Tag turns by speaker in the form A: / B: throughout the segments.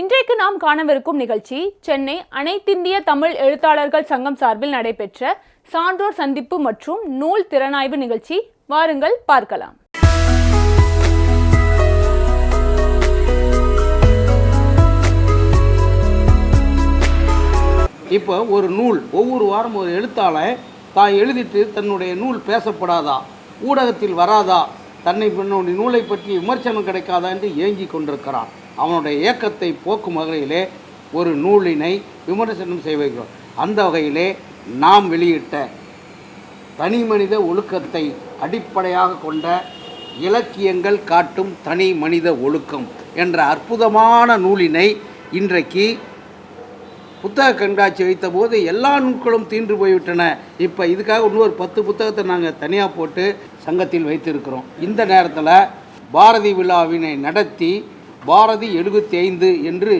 A: இன்றைக்கு நாம் காணவிருக்கும் நிகழ்ச்சி சென்னை அனைத்திந்திய தமிழ் எழுத்தாளர்கள் சங்கம் சார்பில் நடைபெற்ற சான்றோர் சந்திப்பு மற்றும் நூல் திறனாய்வு நிகழ்ச்சி. வாருங்கள் பார்க்கலாம்.
B: இப்போ ஒரு நூல் ஒவ்வொரு வாரம் ஒரு எழுத்தாளர் தான் எழுதிட்டு தன்னுடைய நூல் பேசப்படாதா? ஊடகத்தில் வராதா? தன்னை தன்னுடைய நூலை பற்றி விமர்சனம் கிடைக்காதா என்று ஏங்கி கொண்டிருக்கிறான். அவனுடைய ஏக்கத்தை போக்கும் வகையிலே ஒரு நூலினை விமர்சனம் செய்கிறோம் அந்த வகையிலே நாம் வெளியிட்ட தனி மனித ஒழுக்கத்தை அடிப்படையாக கொண்ட இலக்கியங்கள் காட்டும் தனி மனித ஒழுக்கம் என்ற அற்புதமான நூலினை இன்றைக்கு புத்தக கண்காட்சி வைத்தபோது எல்லா நூல்களும் தீன்று போய்விட்டன. இப்போ இதுக்காக இன்னொரு பத்து புத்தகத்தை நாங்கள் தனியாக போட்டு சங்கத்தில் வைத்திருக்கிறோம். இந்த நேரத்தில் பாரதி விழாவினை நடத்தி பாரதி எழுபத்தி ஐந்து என்று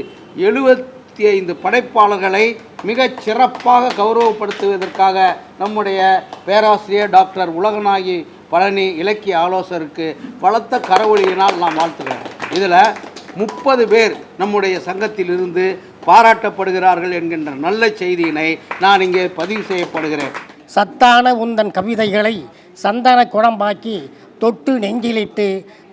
B: எழுபத்தி ஐந்து படைப்பாளர்களை மிகச் சிறப்பாக கௌரவப்படுத்துவதற்காக நம்முடைய பேராசிரியர் டாக்டர் உலகநாயகி பழனி இலக்கிய ஆலோசகருக்கு பலத்த கரவொழியினால் நான் வாழ்த்துகிறேன். இதில் முப்பது பேர் நம்முடைய சங்கத்திலிருந்து பாராட்டப்படுகிறார்கள் என்கின்ற நல்ல செய்தியினை நான் இங்கே பதிவு செய்யப்படுகிறேன்.
C: சத்தான உந்தன் கவிதைகளை சந்தன குழம்பாக்கி தொட்டு நெஞ்சிலிட்டு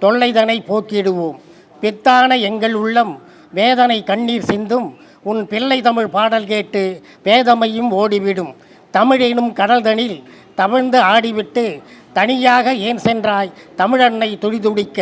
C: தொல்லைதனை போக்கிடுவோம். பித்தான எங்கள் உள்ளம் வேதனை கண்ணீர் சிந்தும் உன் பிள்ளை தமிழ் பாடல் கேட்டு பேதமையும் ஓடிவிடும். தமிழெனும் கடல்தனில் தவிழ்ந்து ஆடிவிட்டு தனியாக ஏன் சென்றாய் தமிழன்னை துடிதுடிக்க?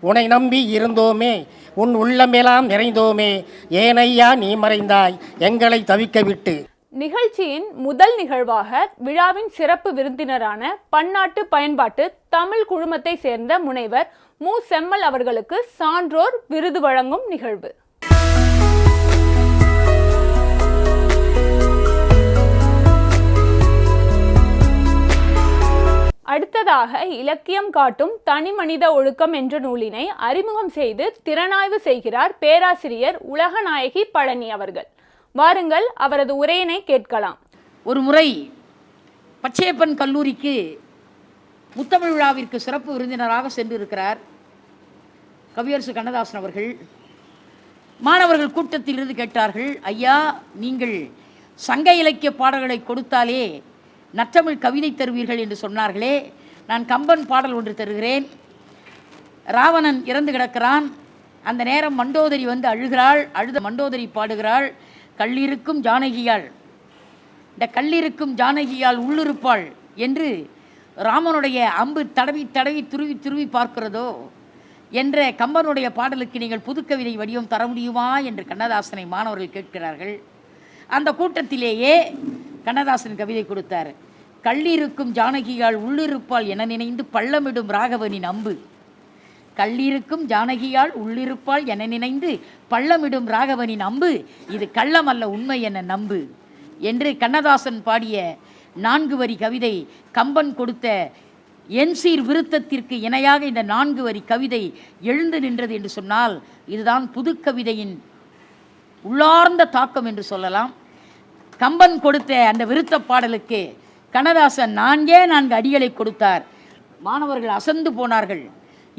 C: உன்னை நம்பி இருந்தோமே உன் உள்ளமெல்லாம் நிறைந்தோமே ஏனையா நீ மறைந்தாய் எங்களை தவிக்க விட்டு
A: நிகழ்ச்சியின் முதல் நிகழ்வாக விழாவின் சிறப்பு விருந்தினரான பன்னாட்டு பயன்பாட்டு தமிழ் குழுமத்தை சேர்ந்த முனைவர் மு. செம்மல் அவர்களுக்கு சான்றோர் விருது வழங்கும் நிகழ்வு. அடுத்ததாக இலக்கியம் காட்டும் தனிமனித ஒழுக்கம் என்ற நூலினை அறிமுகம் செய்து திறனாய்வு செய்கிறார் பேராசிரியர் உலகநாயகி பழனி அவர்கள். வாருங்கள் அவரது உரையினை கேட்கலாம்.
D: ஒரு முறை பச்சையப்பன் கல்லூரிக்கு முத்தமிழ் விழாவிற்கு சிறப்பு விருந்தினராக சென்றிருக்கிறார் கவியரசு கண்ணதாசன் அவர்கள். மாணவர்கள் கூட்டத்திலிருந்து கேட்டார்கள் ஐயா நீங்கள் சங்க இலக்கிய பாடல்களை கொடுத்தாலே நற்றமிழ் கவிதை தருவீர்கள் என்று சொன்னார்களே. நான் கம்பன் பாடல் ஒன்று தருகிறேன். ராவணன் இறந்து கிடக்கிறான். அந்த நேரம் மண்டோதரி வந்து அழுகிறாள். அழுத மண்டோதரி பாடுகிறாள். கல்லிருக்கும் ஜானகியாள். இந்த கல்லிருக்கும் ஜானகியால் உள்ளிருப்பாள் என்று ராமனுடைய அம்பு தடவி தடவி துருவி துருவி பார்க்கிறதோ என்ற கம்பனுடைய பாடலுக்கு நீங்கள் புதுக்கவிதை வடிவம் தர முடியுமா என்று கண்ணதாசனை மாணவர்கள் கேட்கிறார்கள். அந்த கூட்டத்திலேயே கண்ணதாசன் கவிதை கொடுத்தார். கல்லிருக்கும் ஜானகியால் உள்ளிருப்பாள் என நினைந்து பள்ளமிடும் ராகவனின் அம்பு. கல்லிருக்கும் ஜானகியால் உள்ளிருப்பாள் என நினைந்து பள்ளமிடும் ராகவனின் அம்பு. இது கள்ளமல்ல உண்மை என நம்பு என்று கண்ணதாசன் பாடிய நான்கு வரி கவிதை கம்பன் கொடுத்த என்சீர் விருத்தத்திற்கு இணையாக இந்த நான்கு வரி கவிதை எழுந்து நின்றது என்று சொன்னால் இதுதான் புதுக்கவிதையின் உள்ளார்ந்த தாக்கம் என்று சொல்லலாம். கம்பன் கொடுத்த அந்த விருத்த பாடலுக்கு கண்ணதாசன் நான்கே நான்கு அடிகளை கொடுத்தார். மாணவர்கள் அசந்து போனார்கள்.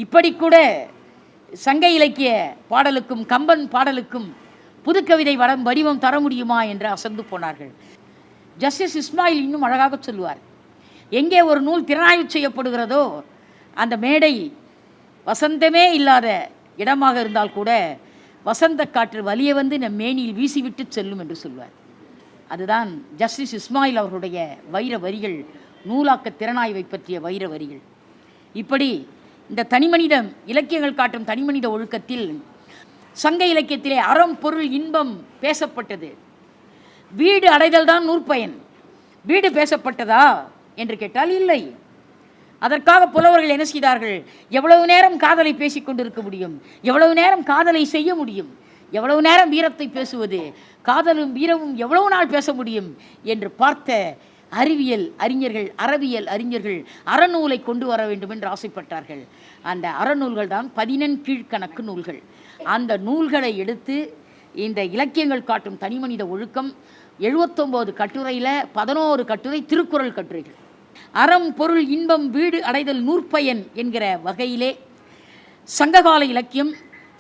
D: இப்படி கூட சங்க இலக்கிய பாடலுக்கும் கம்பன் பாடலுக்கும் புதுக்கவிதை வரம் வடிவம் தர முடியுமா என்று அசந்து போனார்கள். ஜஸ்டிஸ் இஸ்மாயில் இன்னும் அழகாக சொல்லுவார். எங்கே ஒரு நூல் திறனாய்வு செய்யப்படுகிறதோ அந்த மேடை வசந்தமே இல்லாத இடமாக இருந்தால் கூட வசந்த காற்று வலிய வந்து நம் மேனியில் வீசிவிட்டு செல்லும் என்று சொல்வார். அதுதான் ஜஸ்டிஸ் இஸ்மாயில் அவர்களுடைய வைர வரிகள் நூலாக்க திறனாய்வை பற்றிய வைர வரிகள். இப்படி இந்த தனிமனிதம் இலக்கியங்கள் காட்டும் தனிமனித ஒழுக்கத்தில் சங்க இலக்கியத்திலே அறம் பொருள் இன்பம் பேசப்பட்டது. வீடு அடைதல் தான் நூற்பயன். வீடு பேசப்பட்டதா என்று கேட்டால் இல்லை. அதற்காக புலவர்கள் என்ன செய்தார்கள்? எவ்வளவு நேரம் காதலை பேசிக் கொண்டிருக்க முடியும்? எவ்வளவு நேரம் காதலை செய்ய முடியும்? எவ்வளவு நேரம் வீரத்தை பேசுவது? காதலும் வீரமும் எவ்வளவு நாள் பேச முடியும்? என்று பார்த்த அறிவியல் அறிஞர்கள் அறவியல் அறிஞர்கள் அறநூலை கொண்டு வர வேண்டும் என்று ஆசைப்பட்டார்கள். அந்த அறநூல்கள் தான் பதினெண் கீழ்கணக்கு நூல்கள். அந்த நூல்களை எடுத்து இந்த இலக்கியங்கள் காட்டும் தனிமனித ஒழுக்கம். எழுபத்தொம்போது கட்டுரையில் பதினோரு கட்டுரை திருக்குறள் கட்டுரைகள். அறம் பொருள் இன்பம் வீடு அடைதல் நூற்பயன் என்கிற வகையிலே சங்ககால இலக்கியம்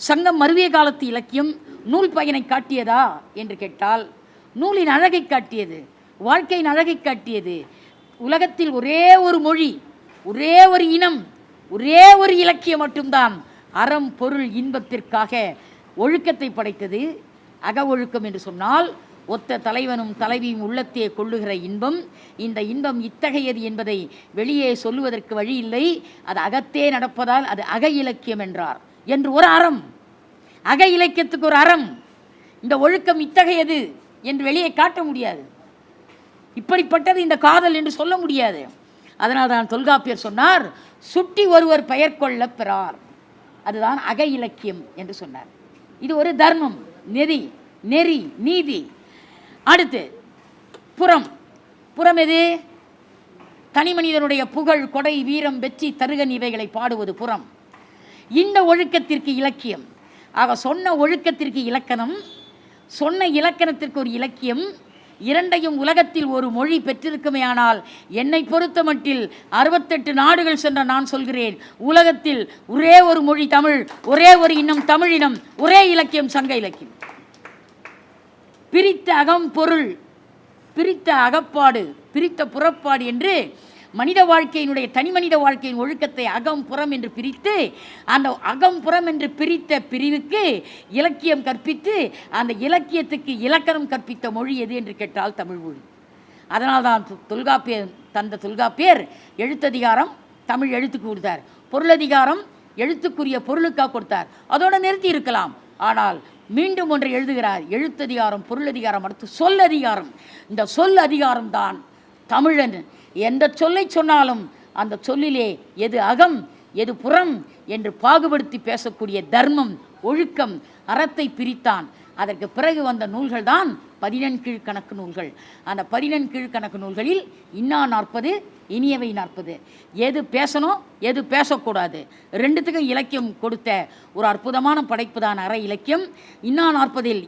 D: சங்கம் மருவிய காலத்து இலக்கியம் நூல் பயனை காட்டியதா என்று கேட்டால் நூலின் அழகை காட்டியது வாழ்க்கையின் அழகை காட்டியது உலகத்தில் ஒரே ஒரு மொழி ஒரே ஒரு இனம் ஒரே ஒரு இலக்கியம் மட்டும்தான். அறம் பொருள் இன்பத்திற்காக ஒழுக்கத்தை படைத்தது அக ஒழுக்கம் என்று சொன்னால் ஒத்த தலைவனும் தலைவியும் உள்ளத்தே கொள்ளுகிற இன்பம். இந்த இன்பம் இத்தகையது என்பதை வெளியே சொல்லுவதற்கு வழி இல்லை அது அகத்தே நடப்பதால் அது அக இலக்கியம் என்றார். என்று ஒரு அறம். அக இலக்கியத்துக்கு ஒரு அறம். இந்த ஒழுக்கம் இத்தகையது என்று வெளியே காட்ட முடியாது. இப்படிப்பட்டது இந்த காதல் என்று சொல்ல முடியாது. அதனால் தான் தொல்காப்பியர் சொன்னார் சுட்டி ஒருவர் பெயர் கொள்ள பெறார். அதுதான் அக இலக்கியம் என்று சொன்னார். இது ஒரு தர்மம். நெறி நெறி நீதி. அடுத்து புறம். புறம் எது? தனி மனிதனுடைய புகழ் கொடை வீரம் வெற்றி தருகன் இவைகளை பாடுவது புறம். இந்த ஒழுக்கத்திற்கு இலக்கியம். ஆக சொன்ன ஒழுக்கத்திற்கு இலக்கணம் சொன்ன இலக்கணத்திற்கு ஒரு இலக்கியம் இரண்டையும் உலகத்தில் ஒரு மொழி பெற்றிருக்குமேயானால் என்னை பொறுத்த மட்டில் அறுபத்தெட்டு நாடுகள் சென்ற நான் சொல்கிறேன். உலகத்தில் ஒரே ஒரு மொழி தமிழ் ஒரே ஒரு இனம் தமிழினம் ஒரே இலக்கியம் சங்க இலக்கியம். பிரித்த அகம் பொருள் பிரித்த அகப்பாடு பிரித்த புறப்பாடு என்று மனித வாழ்க்கையினுடைய தனி மனித வாழ்க்கையின் ஒழுக்கத்தை அகம் புறம் என்று பிரித்து அந்த அகம் புறம் என்று பிரித்த பிரிவுக்கு இலக்கியம் கற்பித்து அந்த இலக்கியத்துக்கு இலக்கணம் கற்பித்த மொழி எது என்று கேட்டால் தமிழ் மொழி. அதனால் தான் தொல்காப்பியர் தந்த தொல்காப்பியர் எழுத்ததிகாரம் தமிழ் எழுத்துக்கு கொடுத்தார். பொருளதிகாரம் எழுத்துக்குரிய பொருளுக்காக கொடுத்தார். அதோடு நிறுத்தி இருக்கலாம். ஆனால் மீண்டும் ஒன்றை எழுதுகிறார். எழுத்ததிகாரம் பொருளதிகாரம் அடுத்து சொல்லதிகாரம். இந்த சொல் அதிகாரம் தான் தமிழன். எந்த சொல்லை சொன்னாலும் அந்த சொல்லிலே எது அகம் எது புறம் என்று பாகுபடுத்தி பேசக்கூடிய தர்மம் ஒழுக்கம் அறத்தை பிரித்தான். அதற்கு பிறகு வந்த நூல்கள் தான் பதினெண்கீழ்கணக்கு நூல்கள். அந்த பதினெண்கீழ்கணக்கு நூல்களில் இன்னா நாற்பது இனியவை நாற்பது. எது பேசணும் எது பேசக்கூடாது. ரெண்டுத்துக்கும் இலக்கியம் கொடுத்த ஒரு அற்புதமான படைப்பு தான் அற இலக்கியம். இன்னா நாற்பதில்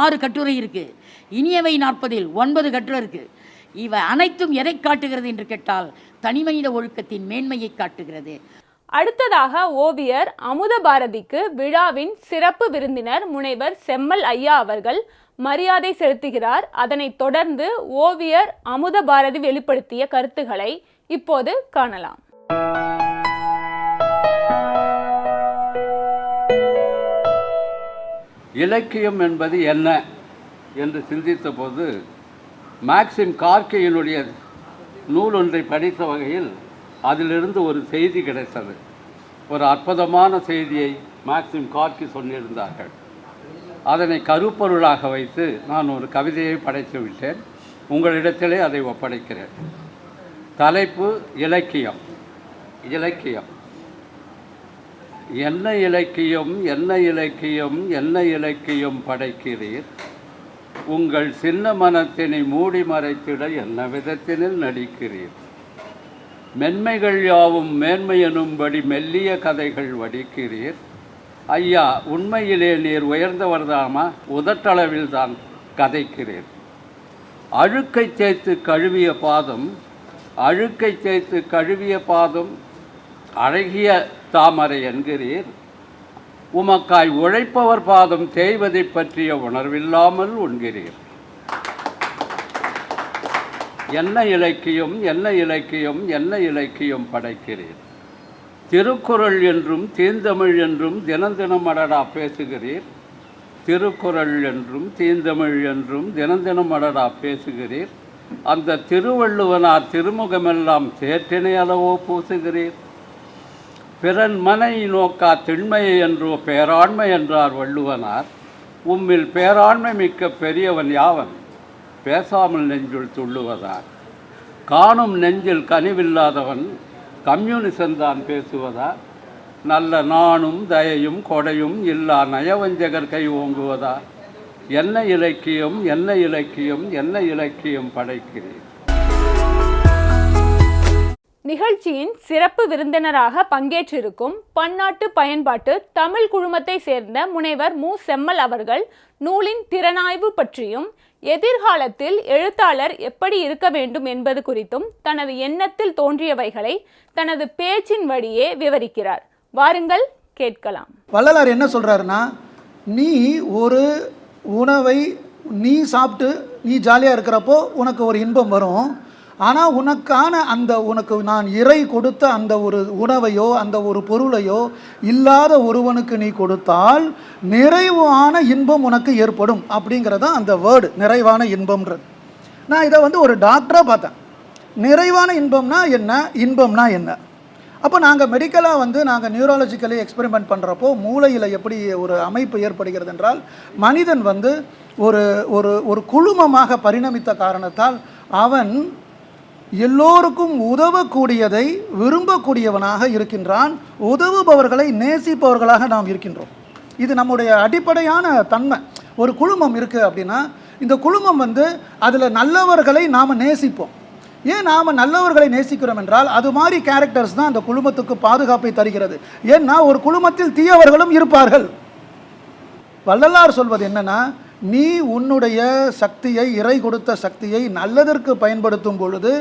D: ஆறு கட்டுரை இருக்குது இனியவை நாற்பதில் ஒன்பது கட்டுரை இருக்குது இவை அனைத்தும் எதை காட்டுகிறது என்று கேட்டால் தனிமனித ஒழுக்கத்தின் மேன்மையை காட்டுகிறது.
A: அடுத்ததாக ஓவியர் அமுத பாரதிக்கு விழாவின் சிறப்பு விருந்தினர் முனைவர் செம்மல் ஐயா அவர்கள் மரியாதை செலுத்துகிறார். அதனைத் தொடர்ந்து ஓவியர் அமுத பாரதி வெளிப்படுத்திய கருத்துக்களை இப்போது காணலாம்.
E: இலக்கியம் என்பது என்ன என்று சிந்தித்த போது மேக்சிம் கார்கேயினுடைய நூல் ஒன்றை படித்த வகையில் அதிலிருந்து ஒரு செய்தி கிடைத்தது. ஒரு அற்புதமான செய்தியை மேக்சிம் கார்கி சொல்லியிருந்தார்கள். அதனை கருப்பொருளாக வைத்து நான் ஒரு கவிதையை படைத்து விட்டேன். உங்களிடத்திலே அதை ஒப்படைக்கிறேன். தலைப்பு இலக்கியம். இலக்கியம். என்ன இலக்கியம் என்ன இலக்கியம் என்ன இலக்கியம் படைக்கிறீர்? உங்கள் சின்ன மனத்தினை மூடி மறைத்திட என்ன விதத்தினில் நடிக்கிறீர்? மென்மைகள் யாவும் மேன்மையெனும்படி மெல்லிய கதைகள் வடிக்கிறீர்? ஐயா உண்மையிலே நீர் உயர்ந்தவர்தாமா? உதட்டளவில் தான் கதைக்கிறீர். அழுக்கை தேய்த்து கழுவிய பாதம் அழுக்கை தேய்த்து கழுவிய பாதம் அழகிய தாமரை என்கிறீர். உமக்காய் உழைப்பவர் பாதம் தேய்வதை பற்றிய உணர்வில்லாமல் உண்கிறீர். என்ன இலக்கியம் என்ன இலக்கியம் என்ன இலக்கியம் படைக்கிறீர். திருக்குறள் என்றும் தீந்தமிழ் என்றும் தினம் தினம் அடடா பேசுகிறீர். திருக்குறள் என்றும் தீந்தமிழ் என்றும் தினம் தினம் அடடா பேசுகிறீர். அந்த திருவள்ளுவனார் திருமுகமெல்லாம் சேற்றினை அளவோ பூசுகிறீர். பிறன் மனை நோக்கா திண்மையை என்றோ பேராண்மை என்றார் வள்ளுவனார். உம்மில் பேராண்மை மிக்க பெரியவன் யாவன்? பேசாமல் நெஞ்சுள் துள்ளுவதார். காணும் நெஞ்சில் கனிவில்லாதவன் கம்யூனிசம் தான் பேசுவதா நல்ல நாணும் தயையும் கொடையும் இல்லா நயவஞ்சகர் கை ஓங்குவதா என்ன இலக்கியம் என்ன இலக்கியம் என்ன இலக்கியம் படைக்கிறேன்
A: நிகழ்ச்சியின் சிறப்பு விருந்தினராக பங்கேற்றிருக்கும் பன்னாட்டு பயன்பாட்டு தமிழ் குழுமத்தை சேர்ந்த முனைவர் மு. செம்மல் அவர்கள் நூலின் திறனாய்வு பற்றியும் எதிர்காலத்தில் எழுத்தாளர் எப்படி இருக்க வேண்டும் என்பது குறித்தும் தனது எண்ணத்தில் தோன்றியவைகளை தனது பேச்சின் வழியே விவரிக்கிறார். வாருங்கள் கேட்கலாம்.
F: வள்ளலார் என்ன சொல்றாருன்னா நீ ஒரு உணவை நீ சாப்பிட்டு நீ ஜாலியாக இருக்கிறப்போ உனக்கு ஒரு இன்பம் வரும். ஆனால் உனக்கான அந்த உனக்கு நான் இறை கொடுத்த அந்த ஒரு உணவையோ அந்த ஒரு பொருளையோ இல்லாத ஒருவனுக்கு நீ கொடுத்தால் நிறைவான இன்பம் உனக்கு ஏற்படும் அப்படிங்கிறது தான் அந்த வேர்டு நிறைவான இன்பம்ன்றது. நான் இதை வந்து ஒரு டாக்டராக பார்த்தேன். நிறைவான இன்பம்னா என்ன? இன்பம்னா என்ன? அப்போ நாங்கள் மெடிக்கலாக வந்து நாங்கள் நியூராலஜிக்கலி எக்ஸ்பெரிமெண்ட் பண்ணுறப்போ மூளையில் எப்படி ஒரு அமைப்பு ஏற்படுகிறது என்றால் மனிதன் வந்து ஒரு ஒரு ஒரு குழுமமாக பரிணமித்த காரணத்தால் அவன் எல்லோருக்கும் உதவக்கூடியதை விரும்பக்கூடியவனாக இருக்கின்றான். உதவுபவர்களை நேசிப்பவர்களாக நாம் இருக்கின்றோம். இது நம்முடைய அடிப்படையான தன்மை. ஒரு குழுமம் இருக்குது அப்படின்னா இந்த குழுமம் வந்து அதில் நல்லவர்களை நாம் நேசிப்போம். ஏன் நாம் நல்லவர்களை நேசிக்கிறோம் என்றால் அது மாதிரி கேரக்டர்ஸ் தான் அந்த குழுமத்துக்கு பாதுகாப்பை தருகிறது. ஏன்னா ஒரு குழுமத்தில் தீயவர்களும் இருப்பார்கள். வள்ளலார் சொல்வது என்னென்னா நீ உன்னுடைய சக்தியை இறை கொடுத்த சக்தியை நல்லதற்கு பயன்படுத்தும் பொழுது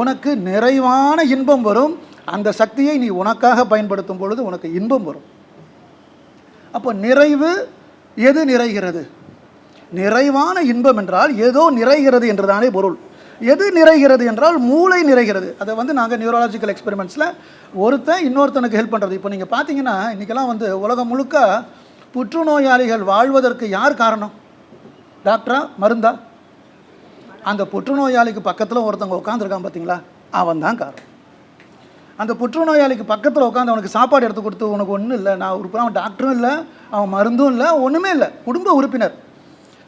F: உனக்கு நிறைவான இன்பம் வரும். அந்த சக்தியை நீ உனக்காக பயன்படுத்தும் பொழுது உனக்கு இன்பம் வரும். அப்போ நிறைவு எது நிறைகிறது? நிறைவான இன்பம் என்றால் ஏதோ நிறைகிறது என்றுதானே பொருள். எது நிறைகிறது என்றால் மூளை நிறைகிறது. அதை வந்து நாங்கள் நியூரலாஜிக்கல் எக்ஸ்பெரிமெண்ட்ஸில் ஒருத்தன் இன்னொருத்தனுக்கு ஹெல்ப் பண்ணுறது இப்போ நீங்கள் பார்த்தீங்கன்னா இன்றைக்கெல்லாம் வந்து உலகம் முழுக்க புற்றுநோயாளிகள் வாழ்வதற்கு யார் காரணம்? டாக்டரா? மருந்தா? அந்த புற்றுநோயாளிக்கு பக்கத்தில் ஒருத்தவங்க உட்காந்துருக்கான் பார்த்தீங்களா அவன் தான் காரணம். அந்த புற்றுநோயாளிக்கு பக்கத்தில் உட்காந்து அவனுக்கு சாப்பாடு எடுத்து கொடுத்து உனக்கு ஒன்றும் இல்லை நான் உறுப்பினர் அவன் டாக்டரும் இல்லை அவன் மருந்தும் இல்லை ஒன்றுமே இல்லை குடும்ப உறுப்பினர்.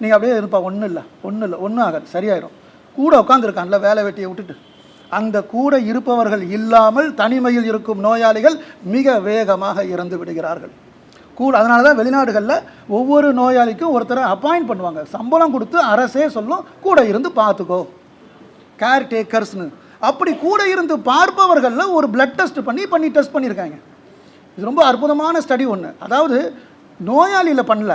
F: நீங்கள் அப்படியே இருப்பா ஒன்றும் இல்லை ஒன்றும் இல்லை ஒன்றும் ஆகாது சரியாயிடும் கூட உட்காந்துருக்கான்ல வேலை வெட்டியை விட்டுட்டு. அந்த கூட இருப்பவர்கள் இல்லாமல் தனிமையில் இருக்கும் நோயாளிகள் மிக வேகமாக இறந்து விடுகிறார்கள். கூட அதனால தான் வெளிநாடுகளில் ஒவ்வொரு நோயாளிக்கும் ஒருத்தரை அப்பாயிண்ட் பண்ணுவாங்க. சம்பளம் கொடுத்து அரசே சொல்லும் கூட இருந்து பார்த்துக்கோ கேர் டேக்கர்ஸ்னு அப்படி கூட இருந்து பார்ப்பவர்களில் ஒரு பிளட் டெஸ்ட் பண்ணி பண்ணி டெஸ்ட் பண்ணியிருக்காங்க. இது ரொம்ப அற்புதமான ஸ்டடி ஒன்று அதாவது நோயாளியில் பண்ணல.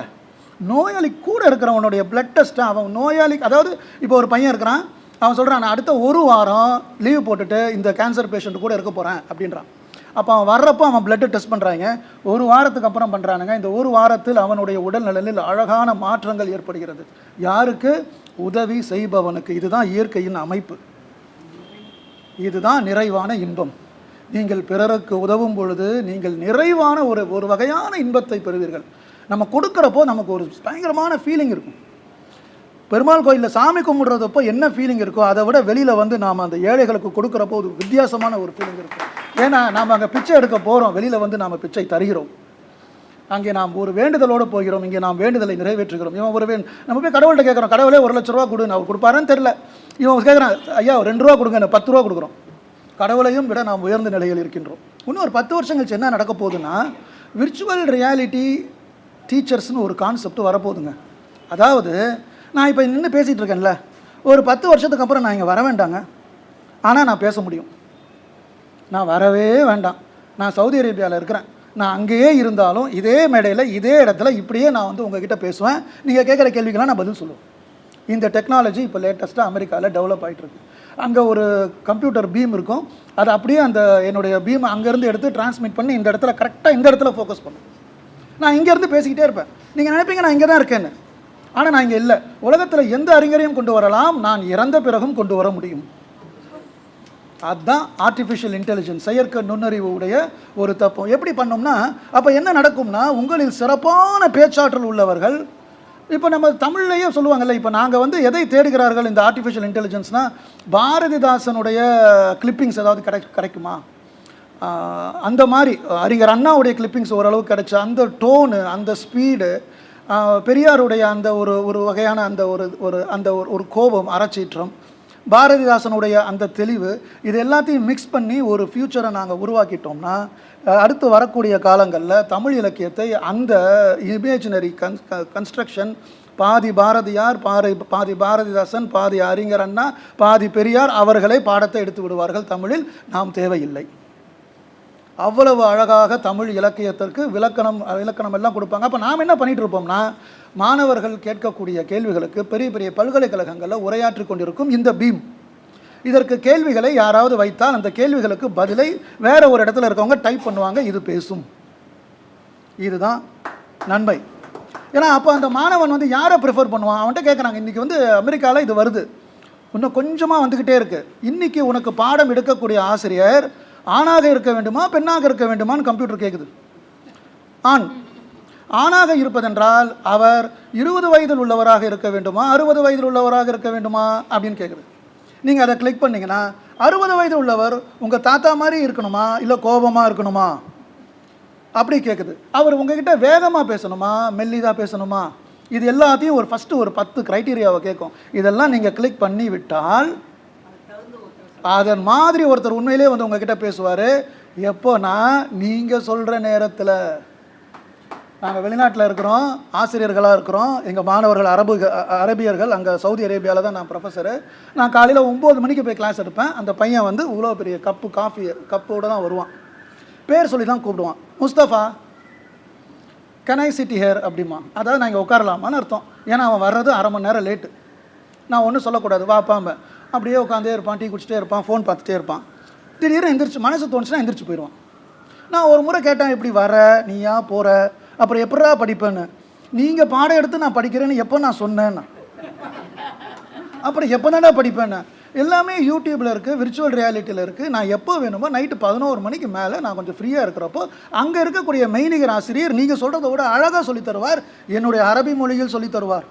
F: நோயாளி கூட இருக்கிறவனுடைய பிளட் டெஸ்ட்டை அவன் நோயாளி அதாவது இப்போ ஒரு பையன் இருக்கிறான். அவன் சொல்கிறான் நான் அடுத்த ஒரு வாரம் லீவ் போட்டுட்டு இந்த கேன்சர் பேஷண்ட் கூட இருக்க போகிறேன் அப்படின்றான். அப்போ அவன் வர்றப்போ அவன் பிளட்டு டெஸ்ட் பண்ணுறாங்க ஒரு வாரத்துக்கு அப்புறம் பண்ணுறானுங்க இந்த ஒரு வாரத்தில் அவனுடைய உடல்நலனில் அழகான மாற்றங்கள் ஏற்படுகிறது. யாருக்கு? உதவி செய்பவனுக்கு. இதுதான் இயற்கையின் அமைப்பு. இதுதான் நிறைவான இன்பம். நீங்கள் பிறருக்கு உதவும் பொழுது நீங்கள் நிறைவான ஒரு ஒரு வகையான இன்பத்தை பெறுவீர்கள். நம்ம கொடுக்குறப்போ நமக்கு ஒரு பயங்கரமான ஃபீலிங் இருக்கும். பெருமாள் கோயிலில் சாமி கும்பிட்றதப்போ என்ன ஃபீலிங் இருக்கோ அதை விட வெளியில் வந்து நாம் அந்த ஏழைகளுக்கு கொடுக்குறப்போ ஒரு வித்தியாசமான ஒரு ஃபீலிங் இருக்கும். ஏன்னா நாம் அங்கே பிச்சை எடுக்க போகிறோம் வெளியில் வந்து நாம் பிச்சை தருகிறோம். அங்கே நாம் ஒரு வேண்டுதலோடு போகிறோம். இங்கே நாம் வேண்டுதலை நிறைவேற்றுகிறோம். இவன் ஒரு வே நம்ம போய் கடவுள்கிட்ட கேட்குறோம். கடவுளே ஒரு லட்ச ரூபா கொடு நான் கொடுப்பாருன்னு தெரில இவன் கேட்குறான் ஐயா ரெண்டு ரூபா கொடுங்க பத்து ரூபா கொடுக்குறோம். கடவுளையும் விட நாம் உயர்ந்த நிலையில் இருக்கின்றோம். இன்னும் ஒரு பத்து வருஷம் கழிச்சு என்ன நடக்க போகுதுன்னா விர்ச்சுவல் ரியாலிட்டி டீச்சர்ஸ்னு ஒரு கான்செப்ட் வரப்போகுதுங்க. அதாவது நான் இப்போ நின்று பேசிகிட்டு இருக்கேன்ல. ஒரு பத்து வருஷத்துக்கு அப்புறம் நான் இங்கே வர வேண்டாங்க. ஆனால் நான் பேச முடியும். நான் வரவே வேண்டாம். நான் சவுதி அரேபியாவில் இருக்கிறேன். நான் அங்கேயே இருந்தாலும் இதே மேடையில் இதே இடத்துல இப்படியே நான் வந்து உங்ககிட்ட பேசுவேன். நீங்கள் கேட்குற கேள்விக்கெல்லாம் நான் பதில் சொல்லுவேன். இந்த டெக்னாலஜி இப்போ லேட்டஸ்ட்டாக அமெரிக்காவில் டெவலப் ஆகிட்டு அங்கே ஒரு கம்ப்யூட்டர் பீம் இருக்கும். அது அப்படியே அந்த என்னுடைய பீம் அங்கேருந்து எடுத்து டிரான்ஸ்மிட் பண்ணி இந்த இடத்துல கரெக்டாக இந்த இடத்துல ஃபோக்கஸ் பண்ணும். நான் இங்கேருந்து பேசிக்கிட்டே இருப்பேன். நீங்கள் நினைப்பீங்க நான் இங்கே தான் இருக்கேன்னு. ஆனால் நான் இங்கே இல்லை. உலகத்தில் எந்த அறிஞரையும் கொண்டு வரலாம். நான் இறந்த பிறகும் கொண்டு வர முடியும். அதுதான் ஆர்டிஃபிஷியல் இன்டெலிஜென்ஸ் செயற்கை நுண்ணறிவு உடைய ஒரு தப்பம். எப்படி பண்ணோம்னா அப்போ என்ன நடக்கும்னா உங்களில் சிறப்பான பேச்சாற்றல் உள்ளவர்கள் இப்போ நம்ம தமிழ்லேயே சொல்லுவாங்கல்ல இப்போ நாங்கள் வந்து எதை தேடுகிறார்கள் இந்த ஆர்டிஃபிஷியல் இன்டெலிஜென்ஸ்னால் பாரதிதாசனுடைய கிளிப்பிங்ஸ் ஏதாவது கிடை கிடைக்குமா? அந்த மாதிரி அறிஞர் அண்ணாவுடைய கிளிப்பிங்ஸ் ஓரளவு கிடைச்ச அந்த டோனு அந்த ஸ்பீடு பெரியாருடைய அந்த ஒரு ஒரு வகையான அந்த ஒரு ஒரு அந்த ஒரு ஒரு கோபம் அறச்சீற்றம் பாரதிதாசனுடைய அந்த தெளிவு இது எல்லாத்தையும் மிக்ஸ் பண்ணி ஒரு ஃப்யூச்சரை நாங்கள் உருவாக்கிட்டோம்னா அடுத்து வரக்கூடிய காலங்களில் தமிழ் இலக்கியத்தை அந்த இமேஜினரி கன் கன்ஸ்ட்ரக்ஷன் பாதி பாரதியார் பாரி பாதி பாரதிதாசன் பாதி அறிஞர் அண்ணா பாதி பெரியார் அவர்களே பாடத்தை எடுத்து விடுவார்கள். தமிழில் நாம் தேவையில்லை. அவ்வளவு அழகாக தமிழ் இலக்கியத்திற்கு விளக்கணம் இலக்கணம் எல்லாம் கொடுப்பாங்க. அப்போ நாம் என்ன பண்ணிகிட்டு இருப்போம்னா மாணவர்கள் கேட்கக்கூடிய கேள்விகளுக்கு பெரிய பெரிய பல்கலைக்கழகங்களில் உரையாற்றி கொண்டிருக்கும் இந்த பீம். இதற்கு கேள்விகளை யாராவது வைத்தால் அந்த கேள்விகளுக்கு பதிலை வேற ஒரு இடத்துல இருக்கவங்க டைப் பண்ணுவாங்க இது பேசும். இதுதான் நன்மை. ஏன்னா அப்போ அந்த மாணவன் வந்து யாரை ப்ரிஃபர் பண்ணுவான்? அவன்கிட்ட கேட்குறாங்க இன்றைக்கி வந்து அமெரிக்காவில் இது வருது. இன்னும் கொஞ்சமாக வந்துக்கிட்டே இருக்குது இன்றைக்கி உனக்கு பாடம் எடுக்கக்கூடிய ஆசிரியர் ஆணாக இருக்க வேண்டுமா பெண்ணாக இருக்க வேண்டுமான்னு கம்ப்யூட்டர் கேட்குது ஆண் ஆணாக இருப்பதென்றால் அவர் இருபது வயதில் உள்ளவராக இருக்க வேண்டுமா? அறுபது வயதில் உள்ளவராக இருக்க வேண்டுமா? அப்படின்னு கேட்குது. நீங்கள் அதை கிளிக் பண்ணிங்கன்னா அறுபது வயது உள்ளவர் உங்கள் தாத்தா மாதிரி இருக்கணுமா? இல்லை கோபமாக இருக்கணுமா? அப்படி கேட்குது. அவர் உங்ககிட்ட வேகமாக பேசணுமா? மெல்லிதாக பேசணுமா? இது எல்லாத்தையும் ஒரு ஃபஸ்ட்டு ஒரு பத்து க்ரைட்டீரியாவை கேட்கும். இதெல்லாம் நீங்கள் கிளிக் பண்ணி விட்டால் அதன் மாதிரி ஒருத்தர் உண்மையிலே வந்து உங்ககிட்ட பேசுவார் எப்போனா நீங்கள் சொல்கிற நேரத்தில் நாங்கள் வெளிநாட்டில் இருக்கிறோம் ஆசிரியர்களாக இருக்கிறோம். எங்கள் மாணவர்கள் அரபு அரபியர்கள் அங்கே சவுதி அரேபியாவில் தான் நான் ப்ரொஃபஸரு நான் காலையில் ஒம்பது மணிக்கு போய் கிளாஸ் எடுப்பேன். அந்த பையன் வந்து இவ்வளோ பெரிய கப்பு காஃபி கப்போடு தான் வருவான். பேர் சொல்லி தான் கூப்பிடுவான். முஸ்தஃபா கனை சிட்டி ஹேர் அப்படிமா அதாவது நான் இங்கே உட்காரலாமான்னு அர்த்தம். ஏன்னா அவன் வர்றது அரை மணி நேரம் லேட்டு நான் ஒன்றும் சொல்லக்கூடாது. வாப்பாம்ப அப்படியே உட்காந்தே இருப்பான் டீ குடிச்சிட்டே இருப்பான் ஃபோன் பார்த்துட்டே இருப்பான். திடீர்னு எந்திரிச்சு மனசு தோணுச்சுன்னா எந்திரிச்சு போயிடுவான். நான் ஒரு முறை கேட்டேன் இப்படி வர? நீயா? போகிற அப்புறம் எப்படா படிப்பேன்னு? நீங்கள் பாடம் எடுத்து நான் படிக்கிறேன்னு எப்போ நான் சொன்னேன்னா அப்புறம் எப்போ தானே படிப்பேன்னு? எல்லாமே யூடியூப்பில் இருக்குது விர்ச்சுவல் ரியாலிட்டியில் இருக்குது நான் எப்போ வேணுமோ நைட்டு பதினோரு மணிக்கு மேலே நான் கொஞ்சம் ஃப்ரீயாக இருக்கிறப்போ அங்கே இருக்கக்கூடிய மெய்நிகர் ஆசிரியர் நீங்கள் சொல்கிறத விட அழகாக சொல்லித் தருவார். என்னுடைய அரபி மொழியில் சொல்லித் தருவார்.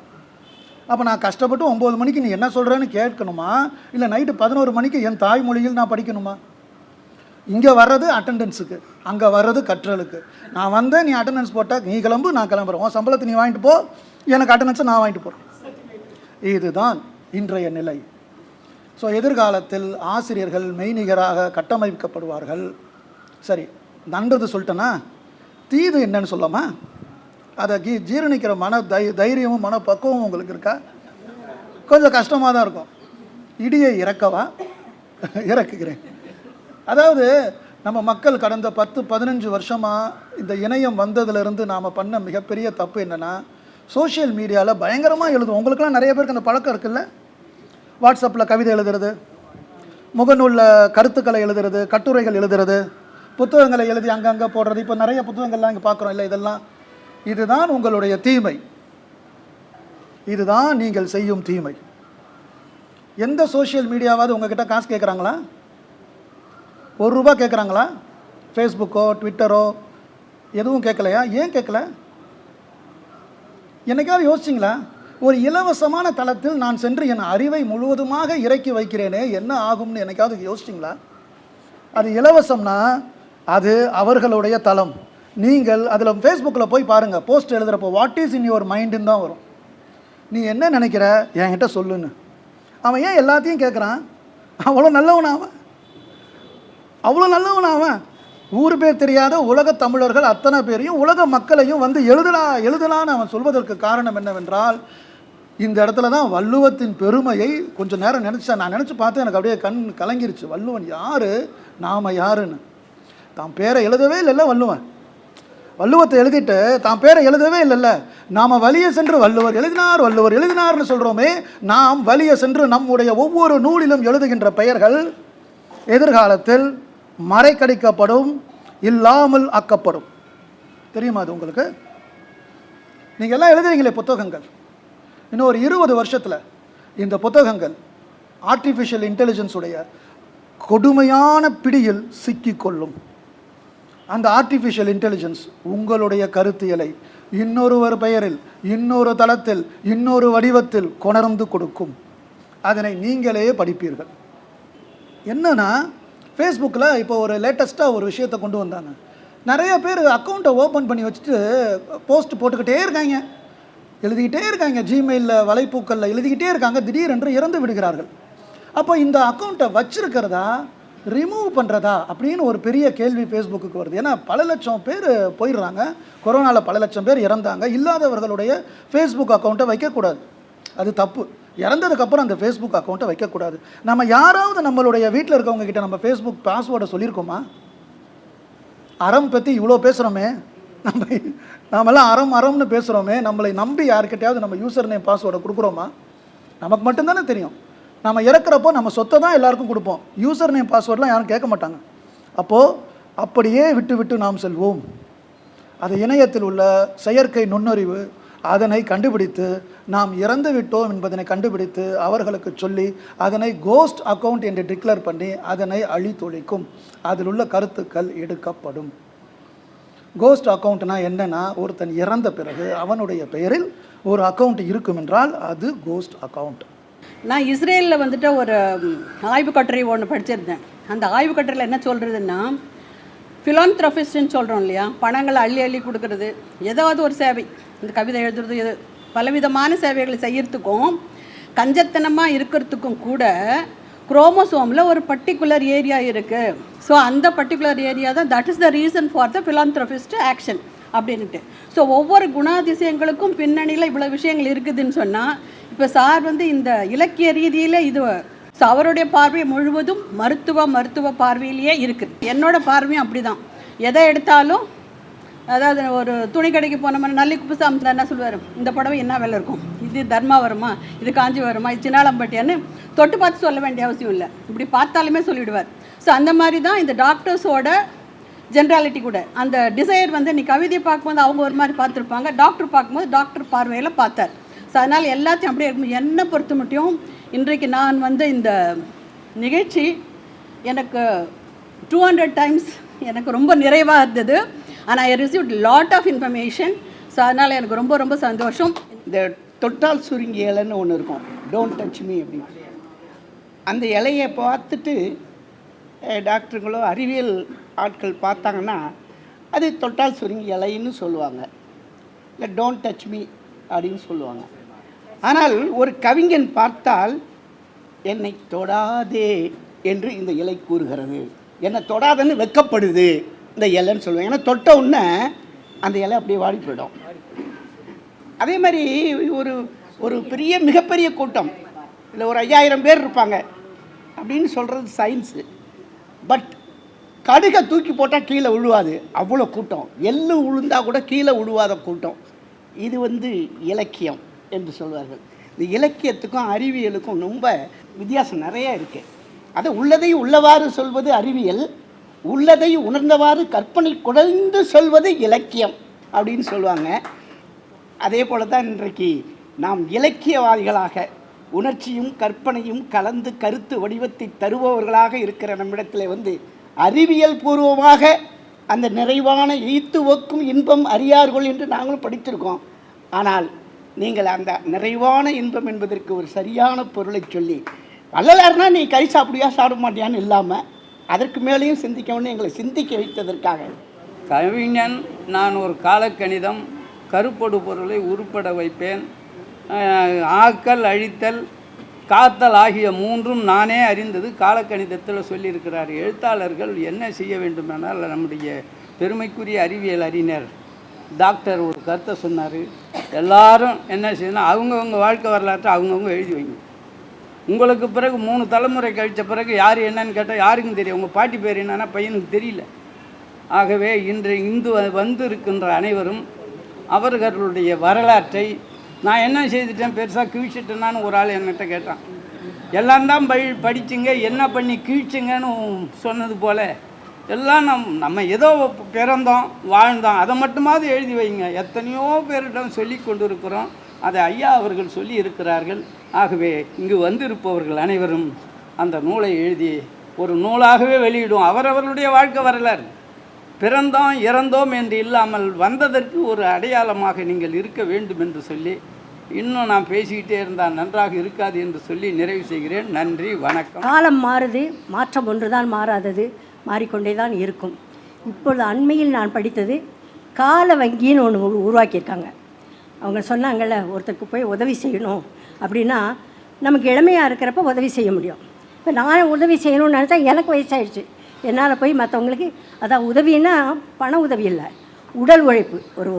F: அப்போ நான் கஷ்டப்பட்டு ஒம்பது மணிக்கு நீ என்ன சொல்கிறேன்னு கேட்கணுமா? இல்லை நைட்டு பதினோரு மணிக்கு என் தாய்மொழியில் நான் படிக்கணுமா? இங்கே வர்றது அட்டெண்டன்ஸுக்கு அங்கே வர்றது கற்றலுக்கு. நான் வந்தேன் நீ அட்டெண்டன்ஸ் போட்டால் நீ கிளம்பு நான் கிளம்புறேன். உன் சம்பளத்தை நீ வாங்கிட்டு போ. எனக்கு அட்டண்டன்ஸை நான் வாங்கிட்டு போகிறேன் இதுதான் இன்றைய நிலை. ஸோ எதிர்காலத்தில் ஆசிரியர்கள் மெய்நிகராக கட்டமைக்கப்படுவார்கள். சரி நன்றது சொல்லிட்டேன்னா தீது என்னன்னு சொல்லாமா அதை கீ ஜீரணிக்கிற மன தை தைரியமும் மன பக்குவமும் உங்களுக்கு இருக்கா? கொஞ்சம் கஷ்டமாக தான் இருக்கும். இடியை இறக்கவா? இறக்குகிறேன். அதாவது நம்ம மக்கள் கடந்த பத்து பதினஞ்சு வருஷமாக இந்த இணையம் வந்ததுலேருந்து நாம் பண்ண மிகப்பெரிய தப்பு என்னென்னா சோஷியல் மீடியாவில் பயங்கரமாக எழுதுவோம். உங்களுக்கெல்லாம் நிறைய பேருக்கு அந்த பழக்கம் இருக்குல்ல? வாட்ஸ்அப்பில் கவிதை எழுதுறது முகநூலில் கருத்துக்களை எழுதுறது கட்டுரைகள் எழுதுறது புத்தகங்களை எழுதி அங்கங்கே போடுறது. இப்போ நிறைய புத்தகங்கள்லாம் இங்கே பார்க்குறோம். இல்லை இதெல்லாம் இதுதான் உங்களுடைய தீமை. இதுதான் நீங்கள் செய்யும் தீமை. எந்த சோஷியல் மீடியாவாவது உங்ககிட்ட காசு கேட்குறாங்களா ஒரு ரூபா கேட்குறாங்களா ஃபேஸ்புக்கோ ட்விட்டரோ எதுவும் கேட்கலையா ஏன் கேட்கல என்னைக்காவது யோசிச்சிங்களா? ஒரு இலவசமான தளத்தில் நான் சென்று என் அறிவை முழுவதுமாக இறக்கி வைக்கிறேனே என்ன ஆகும்னு என்னைக்காவது யோசிச்சிங்களா? அது இலவசம்னா அது அவர்களுடைய தளம். நீங்கள் அதில் ஃபேஸ்புக்கில் போய் பாருங்கள் போஸ்ட் எழுதுகிறப்போ வாட் இஸ் இன் யுவர் மைண்டுன்னு தான் வரும். நீ என்ன நினைக்கிற? என்கிட்ட சொல்லுன்னு. அவன் ஏன் எல்லாத்தையும் கேட்குறான் அவ்வளோ நல்லவனா அவன் அவ்வளோ நல்லவன் அவன்? ஊர் பேர் தெரியாத உலக தமிழர்கள் அத்தனை பேரையும் உலக மக்களையும் வந்து எழுதலா எழுதலான்னு அவன் சொல்வதற்கு காரணம் என்னவென்றால் இந்த இடத்துல தான் வள்ளுவத்தின் பெருமையை கொஞ்சம் நேரம் நினச்சேன் நான் நினச்சி பார்த்தேன் எனக்கு அப்படியே கண் கலங்கிருச்சு. வள்ளுவன் யார்? நாம் யாருன்னு? தான் பேரை எழுதவே இல்லைல்ல வள்ளுவன். வள்ளுவத்தை எழுதிட்டு தான் பேரை எழுதவே இல்லைல்ல. நாம் வலிய சென்று வள்ளுவர் எழுதினார் வள்ளுவர் எழுதினார்னு சொல்கிறோமே நாம் வலிய சென்று நம்முடைய ஒவ்வொரு நூலிலும் எழுதுகின்ற பெயர்கள் எதிர்காலத்தில் மறைக்கடிக்கப்படும் இல்லாமல் ஆக்கப்படும். தெரியுமா அது உங்களுக்கு? நீங்கள் எல்லாம் எழுதுறீங்களே புத்தகங்கள். இன்னும் ஒரு இருபது வருஷத்தில் இந்த புத்தகங்கள் ஆர்டிஃபிஷியல் இன்டெலிஜென்ஸுடைய கொடுமையான பிடியில் சிக்கிக்கொள்ளும். அந்த ஆர்டிஃபிஷியல் இன்டெலிஜென்ஸ் உங்களுடைய கருத்தியலை இன்னொருவர் பெயரில் இன்னொரு தளத்தில் இன்னொரு வடிவத்தில் கொணர்ந்து கொடுக்கும். அதனை நீங்களே படிப்பீர்கள். என்னன்னா ஃபேஸ்புக்கில் இப்போ ஒரு லேட்டஸ்ட்டாக ஒரு விஷயத்தை கொண்டு வந்தாங்க. நிறைய பேர் அக்கௌண்ட்டை ஓப்பன் பண்ணி வச்சுட்டு போஸ்ட் போட்டுக்கிட்டே இருக்காங்க. எழுதிக்கிட்டே இருக்காங்க. ஜிமெயிலில் வலைப்பூக்களில் எழுதிக்கிட்டே இருக்காங்க. திடீரென்று இறந்து விடுகிறார்கள். அப்போ இந்த அக்கௌண்ட்டை வச்சுருக்கிறதா? ரிமூவ் பண்ணுறதா அப்படின்னு ஒரு பெரிய கேள்வி ஃபேஸ்புக்கு வருது. ஏன்னா பல லட்சம் பேர் போயிடுறாங்க. கொரோனாவில் பல லட்சம் பேர் இறந்தாங்க. இல்லாதவர்களுடைய ஃபேஸ்புக் அக்கௌண்ட்டை வைக்கக்கூடாது. அது தப்பு. இறந்ததுக்கப்புறம் அந்த ஃபேஸ்புக் அக்கௌண்ட்டை வைக்கக்கூடாது. நம்ம யாராவது நம்மளுடைய வீட்டில் இருக்கவங்க கிட்ட நம்ம ஃபேஸ்புக் பாஸ்வேர்டை சொல்லியிருக்கோமா? அறம் பற்றி இவ்வளோ பேசுகிறோமே நம்ம நாமெல்லாம் அறம் அறம்னு பேசுகிறோமே நம்மளை நம்பி யார்கிட்டையாவது நம்ம யூசர் நேம் பாஸ்வேர்டை கொடுக்குறோமா? நமக்கு மட்டும்தானே தெரியும். நம்ம இறக்குறப்போ நம்ம சொத்தை தான் எல்லாருக்கும் கொடுப்போம். யூசர் நேம் பாஸ்வேர்டெலாம் யாரும் கேட்க மாட்டாங்க. அப்போது அப்படியே விட்டு விட்டு நாம் செல்வோம். அது இணையத்தில் உள்ள செயற்கை நுண்ணறிவு அதனை கண்டுபிடித்து நாம் இறந்து விட்டோம் என்பதனை கண்டுபிடித்து அவர்களுக்கு சொல்லி அதனை கோஸ்ட் அக்கவுண்ட் என்று டிக்ளேர் பண்ணி அதனை அழித்தொழிக்கும். அதில் உள்ள கருத்துக்கள் எடுக்கப்படும். கோஸ்ட் அக்கௌண்ட்னா என்னென்னா ஒருத்தன் இறந்த பிறகு அவனுடைய பெயரில் ஒரு அக்கௌண்ட் இருக்கும் என்றால் அது கோஸ்ட் அக்கவுண்ட்
G: நான் இஸ்ரேலில் வந்துட்டு ஒரு ஆய்வு கட்டுரை ஒன்று படிச்சிருந்தேன். அந்த ஆய்வு கட்டுரையில் என்ன சொல்கிறதுன்னா ஃபிலான்த்ரபிஸ்ட்னு சொல்கிறோம் இல்லையா? பணங்களை அள்ளி அள்ளி கொடுக்கறது ஏதாவது ஒரு சேவை. இந்த கவிதை எழுதுறது இது பலவிதமான சேவைகளை செய்யறதுக்கும் கஞ்சத்தனமாக இருக்கிறதுக்கும் கூட குரோமோசோமில் ஒரு பர்டிகுலர் ஏரியா இருக்குது ஸோ அந்த பர்டிகுலர் ஏரியா தான் that is the reason for the philanthropist action அப்படின்ட்டு ஸோ ஒவ்வொரு குணாதிசயங்களுக்கும் பின்னணியில் இவ்வளோ விஷயங்கள் இருக்குதுன்னு சொன்னால் இப்போ சார் வந்து இந்த இலக்கிய ரீதியில் இது ஸோ அவருடைய பார்வை முழுவதும் மருத்துவ மருத்துவ பார்வையிலேயே இருக்குது என்னோட பார்வையும் அப்படி தான் எதை எடுத்தாலும் அதாவது ஒரு துணி கடைக்கு போனோம்னா நல்லி குப்புசாமி என்ன சொல்லுவார்? இந்த புடவை என்ன விலை இருக்கும்? இது தர்மா வருமா? இது காஞ்சி வருமா? இது சின்னாலம்பட்டியான்னு தொட்டு பார்த்து சொல்ல வேண்டிய அவசியம் இல்லை. இப்படி பார்த்தாலுமே சொல்லிவிடுவார் ஸோ அந்த மாதிரி தான் இந்த டாக்டர்ஸோட ஜென்ராலிட்டி கூட. அந்த டிசைர் வந்து நீ கவிதையை பார்க்கும்போது அவங்க ஒரு மாதிரி பார்த்துருப்பாங்க. டாக்டர் பார்க்கும்போது டாக்டர் பார்வையில் பார்த்தார். ஸோ அதனால் எல்லாத்தையும் அப்படியே இருக்கும். என்னை பொறுத்த மட்டும் இன்றைக்கு நான் வந்து இந்த நிகழ்ச்சி எனக்கு டூ ஹண்ட்ரட் டைம்ஸ் எனக்கு ரொம்ப நிறைவாக இருந்தது. ஆனால் I received lot of information so அதனால் எனக்கு ரொம்ப ரொம்ப சந்தோஷம்.
H: இந்த தொட்டால் சுருங்கி இலைன்னு ஒன்று இருக்கும். டோன்ட் டச் மீ அப்படின்னு. அந்த இலையை பார்த்துட்டு டாக்டருங்களோ அறிவியல் ஆட்கள் பார்த்தாங்கன்னா அது தொட்டால் சுருங்கி இலைன்னு சொல்லுவாங்க. இல்லை டோன்ட் டச் மீ அப்படின்னு சொல்லுவாங்க. ஆனால் ஒரு கவிஞன் பார்த்தால் என்னை தொடாதே என்று இந்த இலை கூறுகிறது. என்னை தொடாதன்னு வெக்கப்படுது. இந்த இலைன்னு சொல்லுவாங்க. ஏன்னா தொட்ட உடனே அந்த இலை அப்படியே வாடி போயிடும். அதே மாதிரி ஒரு ஒரு பெரிய மிகப்பெரிய கூட்டம். இல்லை ஒரு ஐயாயிரம் பேர் இருப்பாங்க. அப்படின்னு சொல்கிறது சயின்ஸு பட் கடுகை தூக்கி போட்டால் கீழே விழுவாது அவ்வளோ கூட்டம். எள்ளு உளுந்தா கூட கீழே விழுவாத கூட்டம். இது வந்து இலக்கியம் என்று சொல்வார்கள். இந்த இலக்கியத்துக்கும் அறிவியலுக்கும் ரொம்ப வித்தியாசம் நிறைய இருக்குது அது உள்ளதை உள்ளவாறு சொல்வது அறிவியல் உள்ளதை உணர்ந்தவாறு கற்பனை குடைந்து சொல்வது இலக்கியம் அப்படின்னு சொல்லுவாங்க. அதே போல தான் இன்றைக்கு நாம் இலக்கியவாதிகளாக உணர்ச்சியும் கற்பனையும் கலந்து கருத்து வடிவத்தை தருபவர்களாக இருக்கிற நம்மிடத்தில் வந்து அறிவியல் பூர்வமாக அந்த நிறைவான ஈத்துவக்கும் இன்பம் அறியார்கள் என்று நாங்களும் படித்திருக்கோம். ஆனால் நீங்கள் அந்த நிறைவான இன்பம் என்பதற்கு ஒரு சரியான பொருளை சொல்லி வள்ளலார்னா நீ கை சாப்பிடியா சாப்பிட மாட்டியான்னு இல்லாமல் அதற்கு மேலேயும் சிந்திக்கணும்னு எங்களை சிந்திக்க வைத்ததற்காக.
I: கவிஞன் நான் ஒரு காலக்கணிதம் கருப்படு பொருளை உருப்பட வைப்பேன். ஆக்கல் அழித்தல் காத்தல் ஆகிய மூன்றும் நானே அறிந்தது காலக்கணிதத்தில் சொல்லியிருக்கிறார். எழுத்தாளர்கள் என்ன செய்ய வேண்டுமானால் நம்முடைய பெருமைக்குரிய அறிவியல் அறிஞர் டாக்டர் ஒரு கருத்தை சொன்னார். எல்லாரும் என்ன செய்யணும் அவங்கவுங்க வாழ்க்கை வரலாற்றை அவங்கவுங்க எழுதி வைங்க. உங்களுக்கு பிறகு மூணு தலைமுறை கழித்த பிறகு யார் என்னன்னு கேட்டால் யாருக்கும் தெரியும் உங்கள் பாட்டி பேர் என்னன்னா பையனுக்கு தெரியல. ஆகவே இன்று இந்து வந்து இருக்கின்ற அனைவரும் அவர்களுடைய வரலாற்றை நான் என்ன செய்துட்டேன் பெருசாக கிழிச்சிட்டேனான்னு ஒரு ஆள் என்கிட்ட கேட்டான். எல்லாம் தான் படி படிச்சுங்க என்ன பண்ணி கிழிச்சிங்கன்னு சொன்னது போல் எல்லாம் நம் நம்ம ஏதோ பிறந்தோம் வாழ்ந்தோம் அதை மட்டுமாவது எழுதி வைங்க. எத்தனையோ பேரிடம் சொல்லி கொண்டு இருக்கிறோம் அதை ஐயா அவர்கள் சொல்லி இருக்கிறார்கள். ஆகவே இங்கு வந்திருப்பவர்கள் அனைவரும் அந்த நூலை எழுதி ஒரு நூலாகவே வெளியிடும். அவரவர்களுடைய வாழ்க்கை வரலாறு. பிறந்தோம் இறந்தோம் என்று இல்லாமல் வந்ததற்கு ஒரு அடையாளமாக நீங்கள் இருக்க வேண்டும் என்று சொல்லி இன்னும் நான் பேசிக்கிட்டே இருந்தால் நன்றாக இருக்காது என்று சொல்லி நிறைவு செய்கிறேன். நன்றி வணக்கம்.
J: காலம் மாறுது மாற்றம் ஒன்றுதான் மாறாதது மாறிக்கொண்டே தான் இருக்கும். இப்பொழுது அண்மையில் நான் படித்தது கால வங்கின்னு ஒன்று உருவாக்கியிருக்காங்க. அவங்க சொன்னாங்கள்ல ஒருத்தருக்கு போய் உதவி செய்யணும். அப்படின்னா நமக்கு இளமையாக இருக்கிறப்ப உதவி செய்ய முடியும். இப்போ நான் உதவி செய்யணும்னு நினச்சா எனக்கு வயசாயிடுச்சு. என்னால் போய் மற்றவங்களுக்கு அதான் உதவின்னா பண உதவி இல்லை உடல் உழைப்பு. ஒரு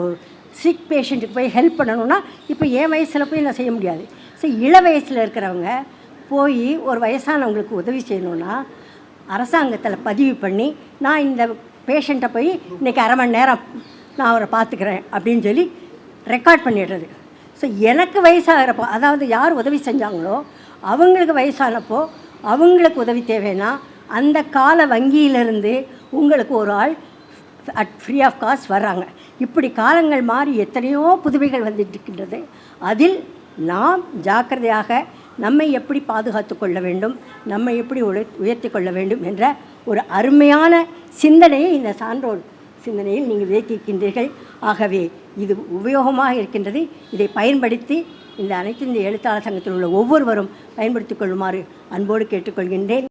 J: சிக் பேஷண்ட்டுக்கு போய் ஹெல்ப் பண்ணணும்னா இப்போ என் வயசில் போய் நான் செய்ய முடியாது. ஸோ இள வயசில் இருக்கிறவங்க போய் ஒரு வயசானவங்களுக்கு உதவி செய்யணும்னா அரசாங்கத்தில் பதிவு பண்ணி நான் இந்த பேஷண்ட்டை போய் இன்றைக்கி அரை மணி நேரம் நான் அவரை பார்த்துக்கிறேன். அப்படின்னு சொல்லி ரெக்கார்ட் பண்ணிடுறது. ஸோ எனக்கு வயசாகிறப்போ அதாவது யார் உதவி செஞ்சாங்களோ அவங்களுக்கு வயசானப்போ அவங்களுக்கு உதவி தேவைன்னா அந்த கால வங்கியிலிருந்து உங்களுக்கு ஒரு ஆள் அட் ஃப்ரீ ஆஃப் காஸ்ட் வர்றாங்க. இப்படி காலங்கள் மாறி எத்தனையோ புதுமைகள் வந்துட்டு இருக்கின்றது. அதில் நாம் ஜாக்கிரதையாக நம்மை எப்படி பாதுகாத்து கொள்ள வேண்டும் நம்மை எப்படி உயர் உயர்த்தி கொள்ள வேண்டும் என்ற ஒரு அருமையான சிந்தனையை இந்த சான்றோர் சிந்தனையில் நீங்கள் விதைக்கின்றீர்கள் ஆகவே இது உபயோகமாக இருக்கின்றது. இதை பயன்படுத்தி இந்த அனைத்து இந்த எழுத்தாளர் சங்கத்தில் உள்ள ஒவ்வொருவரும் பயன்படுத்திக் கொள்ளுமாறு அன்போடு கேட்டுக்கொள்கின்றேன்.